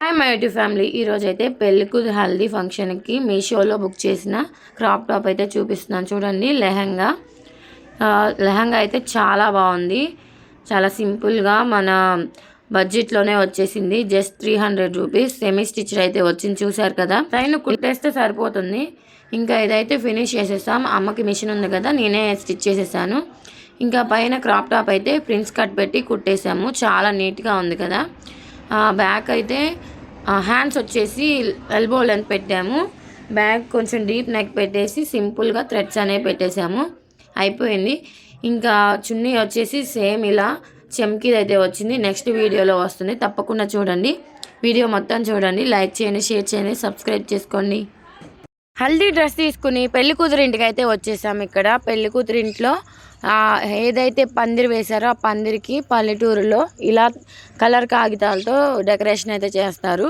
Hi my YouTube family ఈరోజు అయితే పెళ్ళికూతురు హల్దీ ఫంక్షన్కి మీషోలో బుక్ చేసిన క్రాప్ టాప్ అయితే చూపిస్తున్నాను. చూడండి లెహంగా. లెహంగా అయితే చాలా బాగుంది. చాలా సింపుల్గా మన బడ్జెట్లోనే వచ్చేసింది. Just three hundred rupees. Semi stitch అయితే వచ్చింది చూసారు కదా. పైన కుట్టేస్తే సరిపోతుంది. ఇంకా ఇదైతే ఫినిష్ చేసేస్తాం. అమ్మకి మిషన్ ఉంది కదా నేనే స్టిచ్ చేసేసాను. ఇంకా పైన క్రాప్ టాప్ అయితే ప్రిన్స్ కట్ పెట్టి కుట్టేసాము. చాలా నీట్గా ఉంది కదా. బ్యాక్ అయితే హ్యాండ్స్ వచ్చేసి ఎల్బో లెంత్ పెట్టాము. బ్యాక్ కొంచెం డీప్ నెక్ పెట్టేసి సింపుల్గా థ్రెడ్స్ అనేవి పెట్టేసాము. అయిపోయింది. ఇంకా చున్నీ వచ్చేసి సేమ్ ఇలా చెమ్కీది అయితే వచ్చింది. నెక్స్ట్ వీడియోలో వస్తుంది. తప్పకుండా చూడండి. వీడియో మొత్తం చూడండి. లైక్ చేయండి షేర్ చేయండి సబ్స్క్రైబ్ చేసుకోండి. హల్దీ డ్రెస్ తీసుకుని పెళ్ళి కూతురింటికి అయితే వచ్చేసాము ఇక్కడ. పెళ్ళి కూతురింట్లో ఏదైతే పందిరి వేశారో ఆ పందిరికి పల్లెటూరులో ఇలా కలర్ కాగితాలతో డెకరేషన్ అయితే చేస్తారు.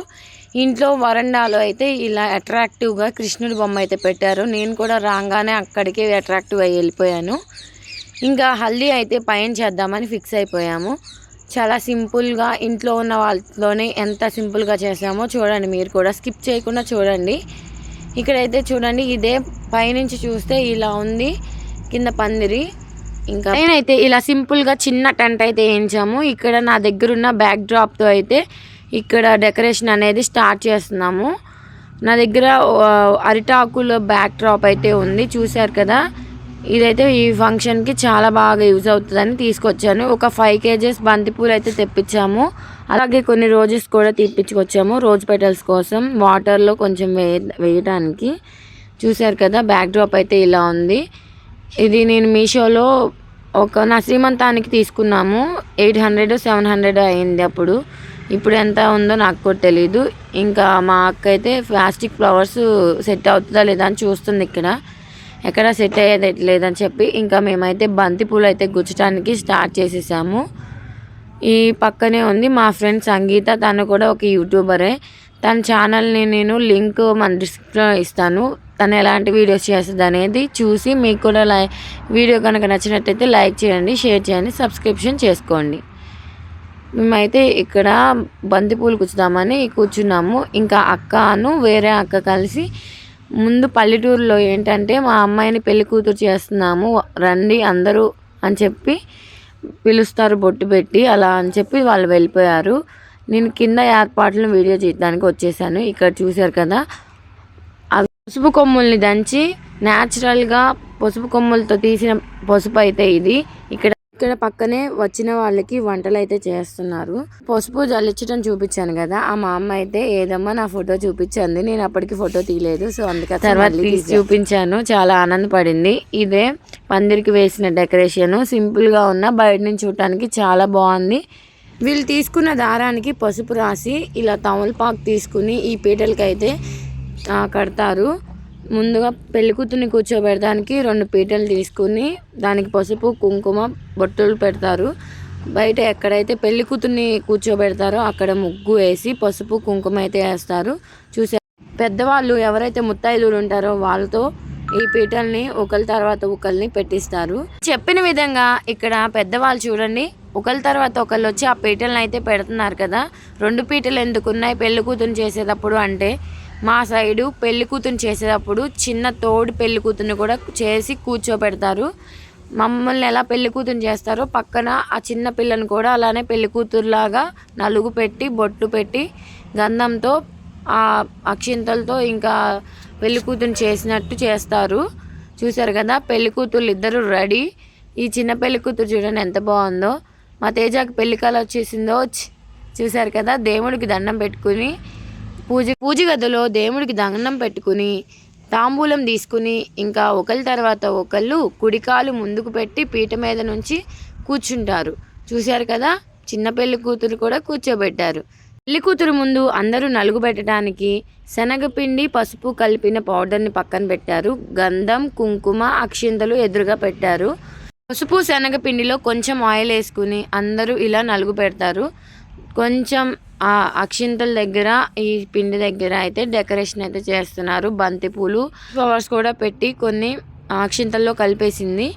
ఇంట్లో వరండాలో అయితే ఇలా అట్రాక్టివ్గా కృష్ణుడి బొమ్మ అయితే పెట్టారు. నేను కూడా రాగానే అక్కడికి అట్రాక్టివ్ అయ్యి వెళ్ళిపోయాను. ఇంకా హల్దీ అయితే పైన చేద్దామని ఫిక్స్ అయిపోయాము. చాలా సింపుల్గా ఇంట్లో ఉన్న వాళ్ళతోనే ఎంత సింపుల్గా చేసామో చూడండి మీరు కూడా స్కిప్ చేయకుండా చూడండి. ఇక్కడైతే చూడండి ఇదే పైనుంచి చూస్తే ఇలా ఉంది కింద పందిరి. ఇంకా నేనైతే ఇలా సింపుల్గా చిన్న టెంట్ అయితే వేయించాము. ఇక్కడ నా దగ్గర ఉన్న బ్యాక్ డ్రాప్తో అయితే ఇక్కడ డెకరేషన్ అనేది స్టార్ట్ చేస్తున్నాము. నా దగ్గర అరిటాకులో అరిటాకుల బ్యాక్ డ్రాప్ అయితే ఉంది. చూశారు కదా? ఇదైతే ఈ ఫంక్షన్కి చాలా బాగా యూజ్ అవుతుందని తీసుకొచ్చాను. ఒక ఫైవ్ కేజెస్ బంతిపూలు అయితే తెప్పించాము. అలాగే కొన్ని రోజెస్ కూడా తీపించుకొచ్చాము రోజ్ పెటల్స్ కోసం. వాటర్లో కొంచెం వేయ వేయడానికి చూశారు కదా? బ్యాక్ డ్రాప్ అయితే ఇలా ఉంది. ఇది నేను మీషోలో ఒక నా శ్రీమంతానికి తీసుకున్నాము. ఎయిట్ హండ్రెడ్ సెవెన్ హండ్రెడ్ అయింది అప్పుడు. ఇప్పుడు ఎంత ఉందో నాకు కూడా తెలీదు. ఇంకా మా అక్క అయితే ప్లాస్టిక్ ఫ్లవర్స్ సెట్ అవుతుందా లేదా అని చూస్తుంది ఇక్కడ. ఎక్కడ సెట్ అయ్యేది లేదని చెప్పి ఇంకా మేమైతే బంతి పూలు అయితే గుచ్చడానికి స్టార్ట్ చేసేసాము. ఈ పక్కనే ఉంది మా ఫ్రెండ్ సంగీత. తను కూడా ఒక యూట్యూబరే. తన ఛానల్ని నేను లింక్ మన డిస్క్రిప్షన్లో ఇస్తాను. తను ఎలాంటి వీడియోస్ చేస్తుంది అనేది చూసి మీకు కూడా లై వీడియో కనుక నచ్చినట్టయితే లైక్ చేయండి షేర్ చేయండి సబ్స్క్రిప్షన్ చేసుకోండి. మేమైతే ఇక్కడ బంతిపూలు కూర్చుదామని కూర్చున్నాము. ఇంకా అక్కను వేరే అక్క కలిసి ముందు పల్లెటూరులో ఏంటంటే మా అమ్మాయిని పెళ్ళి కూతురు చేస్తున్నాము. రండి అందరూ అని చెప్పి పిలుస్తారు బొట్టు పెట్టి అలా అని చెప్పి వాళ్ళు వెళ్ళిపోయారు. నేను కింద ఏర్పాట్లను వీడియో చేయడానికి వచ్చేసాను. ఇక్కడ చూశారు కదా పసుపు కొమ్ముల్ని దంచి న్యాచురల్గా పసుపు కొమ్ములతో తీసిన పసుపు అయితే ఇది. ఇక్కడ ఇక్కడ పక్కనే వచ్చిన వాళ్ళకి వంటలు అయితే చేస్తున్నారు. పసుపు జల్లించడం చూపించాను కదా ఆ మా అమ్మ అయితే ఏదమ్మా నా ఫోటో చూపించింది నేను అప్పటికి ఫోటో తీయలేదు సో అందుకే తర్వాత చూపించాను చాలా ఆనందపడింది. ఇదే పందిరికి వేసిన డెకరేషన్ సింపుల్గా ఉన్న బయట నుంచి చూడటానికి చాలా బాగుంది. వీళ్ళు తీసుకున్న దారానికి పసుపు రాసి ఇలా తమలపాకు తీసుకుని ఈ పీటలకి అయితే ఆ, కడతారు. ముందుగా పెళ్ళికూతుని కూర్చోబెడడానికి రెండు పీటలు తీసుకుని దానికి పసుపు కుంకుమ బొట్టులు పెడతారు. బయట ఎక్కడైతే పెళ్ళి కూతుర్ని కూర్చోబెడతారో అక్కడ ముగ్గు వేసి పసుపు కుంకుమ అయితే వేస్తారు. చూసే పెద్దవాళ్ళు ఎవరైతే ముత్తైదులు ఉంటారో వాళ్ళతో ఈ పీటల్ని ఒకరి తర్వాత ఒకరిని పెట్టిస్తారు. చెప్పిన విధంగా ఇక్కడ పెద్దవాళ్ళు చూడండి ఒకరి తర్వాత ఒకళ్ళు వచ్చి ఆ పీటలను అయితే పెడుతున్నారు కదా. రెండు పీటలు ఎందుకు ఉన్నాయి పెళ్ళి కూతురు చేసేటప్పుడు అంటే మా సైడు పెళ్ళి కూతురు చేసేటప్పుడు చిన్న తోడు పెళ్ళి కూతురుని కూడా చేసి కూర్చోబెడతారు. మమ్మల్ని ఎలా పెళ్ళి కూతురు చేస్తారో పక్కన ఆ చిన్న పిల్లని కూడా అలానే పెళ్ళి కూతురులాగా నలుగు పెట్టి బొట్టు పెట్టి గంధంతో ఆ అక్షింతలతో ఇంకా పెళ్ళి కూతురు చేసినట్టు చేస్తారు. చూశారు కదా పెళ్ళి కూతురు ఇద్దరు రెడీ. ఈ చిన్న పెళ్ళి కూతురు చూడండి ఎంత బాగుందో. మా తేజాకి పెళ్ళి కళ వచ్చేసిందో చూశారు కదా దేవుడికి దండం పెట్టుకుని పూజ పూజ గదిలో దేవుడికి దండం పెట్టుకుని తాంబూలం తీసుకుని ఇంకా ఒకరి తర్వాత ఒకళ్ళు కుడికాలు ముందుకు పెట్టి పీట మీద నుంచి కూర్చుంటారు. చూశారు కదా? చిన్న పెళ్ళి కూతురు కూడా కూర్చోబెట్టారు. పెళ్ళి కూతురు ముందు అందరూ నలుగు పెట్టడానికి శనగపిండి పసుపు కలిపిన పౌడర్ని పక్కన పెట్టారు. గంధం కుంకుమ అక్షింతలు ఎదురుగా పెట్టారు. పసుపు శనగపిండిలో కొంచెం ఆయిల్ వేసుకుని అందరూ ఇలా నలుగు పెడతారు. కొంచెం ఆ అక్షింతల దగ్గర ఈ పిండి దగ్గర అయితే డెకరేషన్ అయితే చేస్తున్నారు. బంతిపూలు ఫ్లవర్స్ కూడా పెట్టి కొన్ని అక్షింతల్లో కలిపేసింది.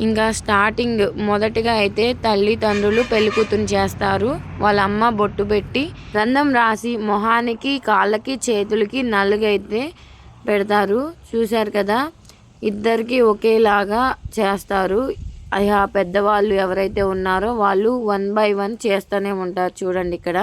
ఇంకా స్టార్టింగ్ మొదటిగా అయితే తల్లిదండ్రులు పెళ్ళి చేస్తారు. వాళ్ళ అమ్మ బొట్టు పెట్టి గంధం రాసి మొహానికి కాళ్ళకి చేతులకి నలుగైతే పెడతారు. చూశారు కదా? ఇద్దరికి ఒకేలాగా చేస్తారు. పెద్దవాళ్ళు ఎవరైతే ఉన్నారో వాళ్ళు వన్ బై వన్ చేస్తూనే ఉంటారు. చూడండి ఇక్కడ.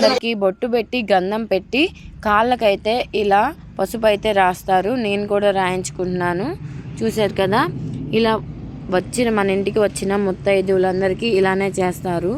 అందరికీ బొట్టు పెట్టి గంధం పెట్టి కాళ్ళకైతే ఇలా పసుపు అయితే రాస్తారు. నేను కూడా రాయించుకుంటున్నాను. చూశారు కదా? ఇలా వచ్చిన మన ఇంటికి వచ్చిన ముత్తైదువులందరికీ ఇలానే చేస్తారు.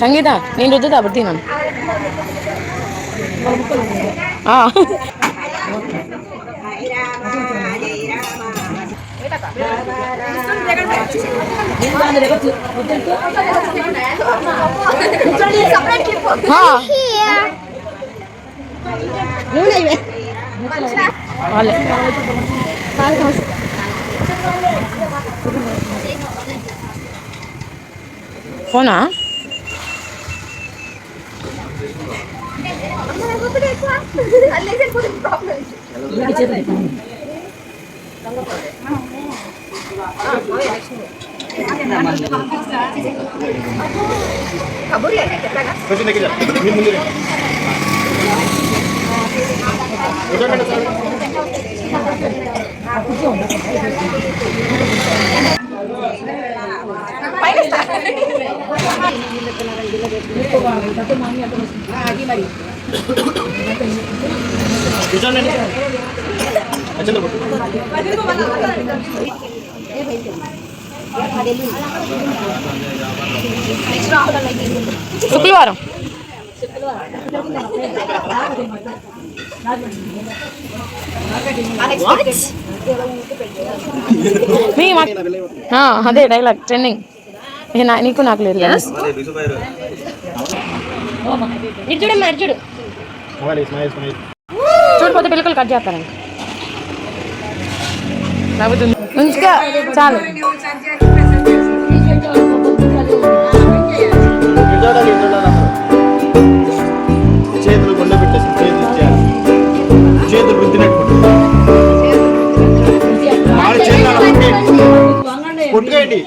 సంగీత నేను రుద్దుతా అప్పుడు తిన్నాను వాళ్ళే ఫోనా I'm gonna go to the class. I'm gonna go to the problem. I'm gonna go to the problem. Kaburi aja kita kan? Kau sini kerja, minum dulu. Kau jangan terlalu. శుక్రవారం మీ మా- ఆ, అదే డైలాగ్ ట్రెండింగ్ నీకు నాకు లేదు చూడమ్మా చూడు చూడిపోతే పిల్లకలు cut చేస్తారండి చాలు. చేతులు గుండె పెట్టేసి చేతులు ఇచ్చేయాలి చేతులు రుద్దినట్టు ఆడ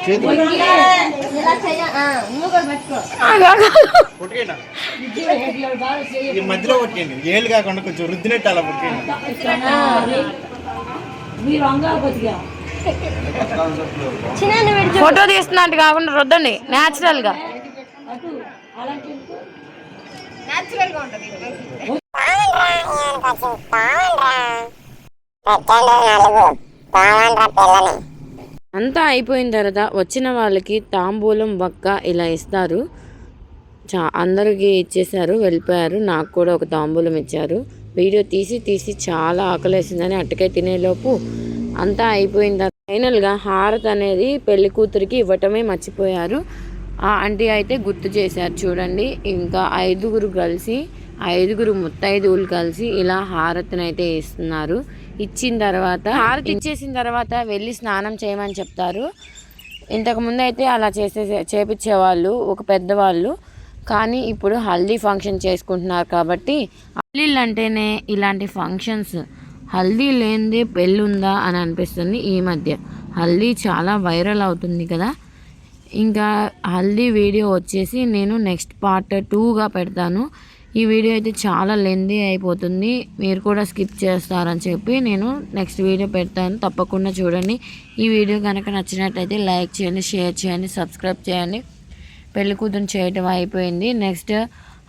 చేతులు. ఈ మధ్యలో కొట్టేయండి ఏళ్ళు కాకుండా కొంచెం రుద్దినట్టు అలా కొట్టేయండి ఫోటో తీస్తున్నట్టు కాకుండా రుద్దండి న్యాచురల్గా. అంతా అయిపోయిన తర్వాత వచ్చిన వాళ్ళకి తాంబూలం వక్క ఇలా ఇస్తారు. చా అందరికీ ఇచ్చేసారు వెళ్ళిపోయారు. నాకు కూడా ఒక తాంబూలం ఇచ్చారు. వీడియో తీసి తీసి చాలా ఆకలేసిందని అట్టకే తినేలోపు అంతా అయిపోయిన తర్వాత ఫైనల్గా హారత్ అనేది పెళ్ళి కూతురికి ఇవ్వటమే మర్చిపోయారు. ఆ ఆంటీ అయితే గుర్తు చేశారు చూడండి. ఇంకా ఐదుగురు కలిసి ఐదుగురు ముత్తైదువులు కలిసి ఇలా హారతిని అయితే ఇస్తున్నారు. ఇచ్చిన తర్వాత హారతి ఇచ్చేసిన తర్వాత వెళ్ళి స్నానం చేయమని చెప్తారు. ఇంతకు ముందు అయితే అలా చేసే చేపించేవాళ్ళు ఒక పెద్దవాళ్ళు. కానీ ఇప్పుడు హల్దీ ఫంక్షన్ చేసుకుంటున్నారు కాబట్టి హల్దీలు అంటేనే ఇలాంటి ఫంక్షన్స్. హల్దీ లేనిదే పెళ్ళి ఉందా అని అనిపిస్తుంది ఈ మధ్య. హల్దీ చాలా వైరల్ అవుతుంది కదా. ఇంకా హల్దీ వీడియో వచ్చేసి నేను నెక్స్ట్ పార్ట్ టూగా పెడతాను. ఈ వీడియో అయితే చాలా లెందీ అయిపోతుంది. మీరు కూడా స్కిప్ చేస్తారని చెప్పి నేను నెక్స్ట్ వీడియో పెడతాను. తప్పకుండా చూడండి. ఈ వీడియో కనుక నచ్చినట్లయితే లైక్ చేయండి షేర్ చేయండి సబ్స్క్రైబ్ చేయండి. పెళ్ళి కూతురు చేయటం అయిపోయింది. నెక్స్ట్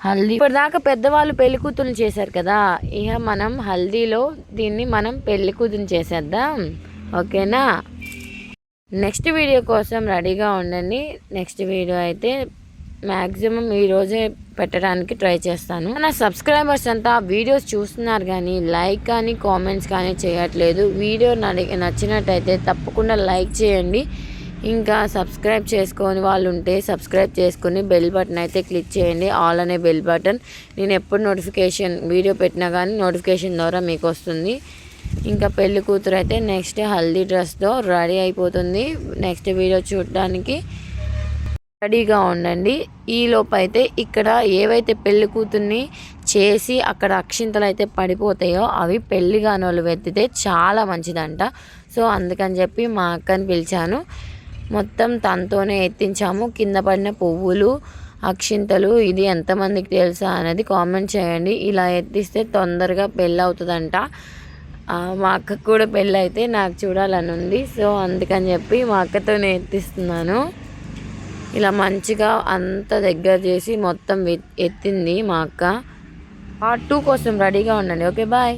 హల్దీ ఇప్పటిదాకా పెద్దవాళ్ళు పెళ్ళి కూతురు చేశారు కదా. ఇక మనం హల్దీలో దీన్ని మనం పెళ్ళి కూతురు చేసేద్దాం. ఓకేనా? నెక్స్ట్ వీడియో కోసం రెడీగా ఉండండి. నెక్స్ట్ వీడియో అయితే మ్యాక్సిమం ఈరోజే పెట్టడానికి ట్రై చేస్తాను. నా సబ్స్క్రైబర్స్ అంతా వీడియోస్ చూస్తున్నారు కానీ లైక్ కానీ కామెంట్స్ కానీ చేయట్లేదు. వీడియో నడి- నచ్చినట్టయితే తప్పకుండా లైక్ చేయండి. ఇంకా సబ్స్క్రైబ్ చేసుకొని వాళ్ళు ఉంటే సబ్స్క్రైబ్ చేసుకొని బెల్ బటన్ అయితే క్లిక్ చేయండి. ఆల్ అనే బెల్ బటన్. నేను ఎప్పుడు నోటిఫికేషన్ వీడియో పెట్టినా కానీ నోటిఫికేషన్ ద్వారా మీకు వస్తుంది. ఇంకా పెళ్ళి కూతురు అయితే నెక్స్ట్ హల్దీ డ్రెస్తో రెడీ అయిపోతుంది. నెక్స్ట్ వీడియో చూడడానికి రెడీగా ఉండండి. ఈ అయితే ఇక్కడ ఏవైతే పెళ్ళి కూతుర్ని చేసి అక్కడ అక్షింతలు అయితే పడిపోతాయో అవి పెళ్ళి కానోళ్ళు వెతితే చాలా మంచిదంట. సో అందుకని చెప్పి మా అక్కని పిలిచాను. మొత్తం తనతోనే ఎత్తించాము. కింద పడిన పువ్వులు అక్షింతలు ఇది ఎంతమందికి తెలుసా అనేది కామెంట్ చేయండి. ఇలా ఎత్తిస్తే తొందరగా పెళ్ళి అవుతుందంట. మా అక్కకు కూడా పెళ్ళి అయితే నాకు చూడాలని ఉంది. సో అందుకని చెప్పి మా అక్కతోనే ఎత్తిస్తున్నాను. ఇలా మంచిగా అంత దగ్గర చేసి మొత్తం ఎత్తింది మా అక్క. పార్ట్ టూ కోసం రెడీగా ఉండండి. Okay bye